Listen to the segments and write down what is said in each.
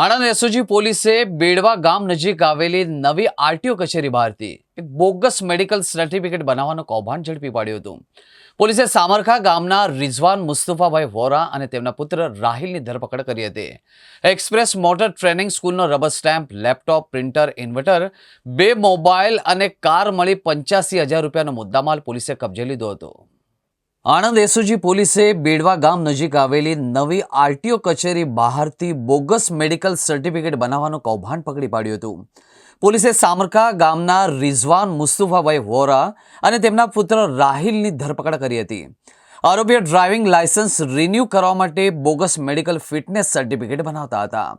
Anand SOG પોલીસે બેડવા ગામ નજીક આવેલી નવી આરટીઓ કચેરી બહારથી એક બોગસ મેડિકલ સર્ટિફિકેટ બનાવવાનું કૌભાંડ ઝડપી પાડ્યું હતું. પોલીસે સામરખા ગામના રિઝવાન મુસ્તુફાભાઈ વોરા અને તેમના પુત્ર રાહિલની ધરપકડ કરી હતી. એક્સપ્રેસ મોટર ટ્રેનિંગ સ્કૂલનો rubber stamp, laptop, printer, inverter, બે મોબાઈલ અને કાર મળી પંચ્યાસી હજાર રૂપિયાનો મુદ્દામાલ પોલીસે કબજે લીધો હતો. આણંદ એસઓજી પોલીસે બેડવા ગામ નજીક આવેલી નવી આરટીઓ કચેરી બહારથી બોગસ મેડિકલ સર્ટિફિકેટ બનાવવાનું કૌભાંડ પકડી પાડ્યું હતું. પોલીસે સામરકા ગામના રિઝવાન મુસ્તુફાભાઈ વોરા અને તેમના પુત્ર રાહિલની ધરપકડ કરી હતી. આરોપીઓ ડ્રાઇવિંગ લાયસન્સ રિન્યૂ કરવા માટે બોગસ મેડિકલ ફિટનેસ સર્ટિફિકેટ બનાવતા હતા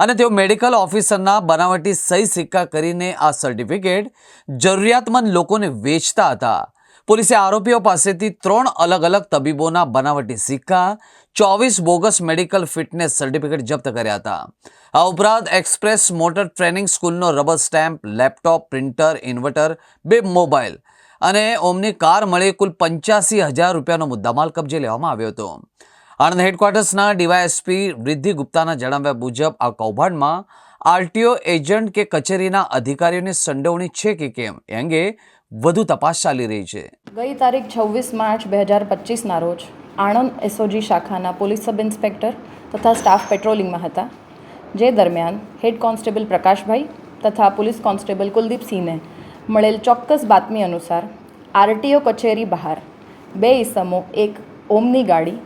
અને તેઓ મેડિકલ ઓફિસરના બનાવટી સહી સિક્કા કરીને આ સર્ટિફિકેટ જરૂરિયાતમંદ લોકોને વેચતા હતા. પોલીસે આરોપીઓ પાસેથી ત્રણ અલગ અલગ તબીબોના બનાવટી સિક્કા, ચોવીસ બોગસ મેડિકલ ફિટનેસ સર્ટિફિકેટ જપ્ત કર્યા હતા. આ ઉપરાંત એક્સપ્રેસ મોટર ટ્રેનિંગ સ્કૂલનો rubber stamp, laptop, printer, inverter, બે મોબાઈલ અને ઓમની કાર મળી કુલ પંચ્યાસી હજાર રૂપિયાનો મુદ્દામાલ કબજે લેવામાં આવ્યો હતો. આણંદ હેડક્વાર્ટર્સના ડીવાયએસપી વૃદ્ધિ ગુપ્તાના જણાવ્યા મુજબ આ કૌભાંડમાં આરટીઓ એજન્ટ કે કચેરીના અધિકારીઓની સંડોવણી છે કે કેમ? એ અંગે વધુ તપાસ ચાલી રહી છે. ગઈ તારીખ છવ્વીસ માર્ચ બે હજાર પચીસના રોજ આણંદ એસઓજી શાખાના પોલીસ સબ ઇન્સ્પેક્ટર તથા સ્ટાફ પેટ્રોલિંગમાં હતા, જે દરમિયાન હેડ કોન્સ્ટેબલ પ્રકાશભાઈ તથા પોલીસ કોન્સ્ટેબલ કુલદીપસિંહને મળેલ ચોક્કસ બાતમી અનુસાર આરટીઓ કચેરી બહાર બે ઈસમો, એક ઓમની ગાડી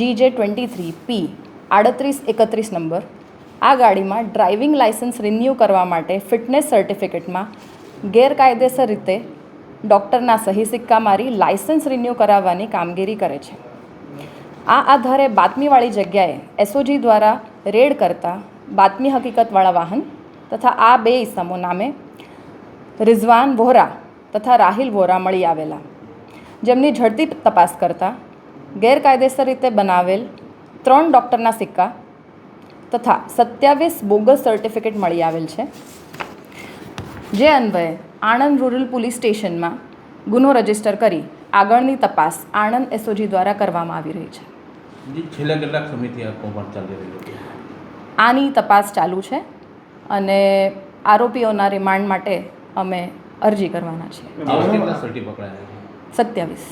જી જે ટ્વેન્ટી થ્રી પી આડત્રીસ એકત્રીસ નંબર, આ ગાડીમાં ડ્રાઇવિંગ લાયસન્સ રિન્યૂ કરવા માટે ફિટનેસ સર્ટિફિકેટમાં ગેરકાયદેસર રીતે ડૉક્ટરના સહી સિક્કા મારી લાયસન્સ રિન્યૂ કરાવવાની કામગીરી કરે છે. આ આધારે બાતમીવાળી જગ્યાએ એસઓજી દ્વારા રેડ કરતા બાતમી હકીકતવાળા વાહન તથા આ બે ઇસમો નામે રિઝવાન વોહરા તથા રાહિલ વોરા મળી આવેલા. જેમની ઝડપી તપાસ કરતા ગેરકાયદેસર રીતે બનાવેલ ત્રણ ડૉક્ટરના સિક્કા તથા સત્યાવીસ બોગસ સર્ટિફિકેટ મળી આવેલ છે. જે અન્વયે આણંદ રૂરલ પોલીસ સ્ટેશનમાં ગુનો રજિસ્ટર કરી આગળની તપાસ આણંદ એસઓજી દ્વારા કરવામાં આવી રહી છે. છેલ્લા કેટલાક સમયથી આ કૌભાંડ ચાલી રહ્યું છે? આની તપાસ ચાલુ છે અને આરોપીઓના રિમાન્ડ માટે અમે અરજી કરવાના છીએ. સત્યાવીસ.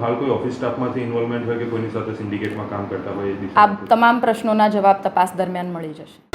હાલ કોઈ ઓફિસ સ્ટાફમાંથી ઇન્વોલ્વમેન્ટ હોય કે કોઈની સાથે સિન્ડિકેટમાં કામ કરતા હોય આ તમામ પ્રશ્નોના જવાબ તપાસ દરમિયાન મળી જશે.